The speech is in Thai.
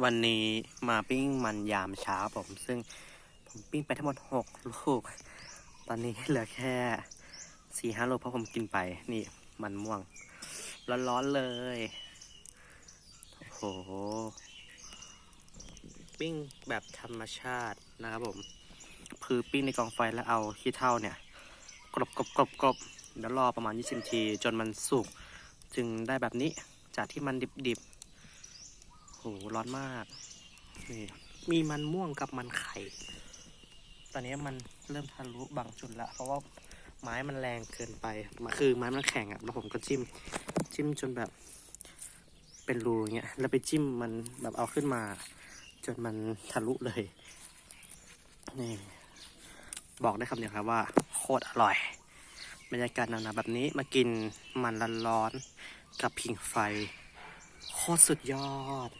วันนี้มาปิ้งมันยามเช้าผม ซึ่งผมปิ้งไปทั้งหมดหกลูก ตอนนี้เหลือแค่สี่ห้าลูกเพราะผมกินไป นี่มันม่วง ร้อนๆเลย โอ้โห ปิ้งแบบธรรมชาตินะครับผม คือปิ้งในกองไฟแล้วเอาขี้เถ้าเนี่ย กรบกรบกรบกรบเดี๋ยวรอประมาณ 20นาที จนมันสุก จึงได้แบบนี้ จากที่มันดิบๆ โหร้อนมากนี่มีมันม่วงกับมันไข่ ตอนนี้มันเริ่มทะลุบางจุดละ เพราะว่าไม้มันแรงเกินไปมาคือไม้มันแข็งอะแล้วผมก็จิ้ม จิ้มจนแบบ เป็นรูอย่างเงี้ย แล้วไปจิ้มมันแบบเอาขึ้นมา จนมันทะลุเลย นี่ บอกได้คำเดียวครับว่า โคตรอร่อย บรรยากาศหนาวๆแบบนี้มากินมันร้อนๆกับผิงไฟ โคตรสุดยอด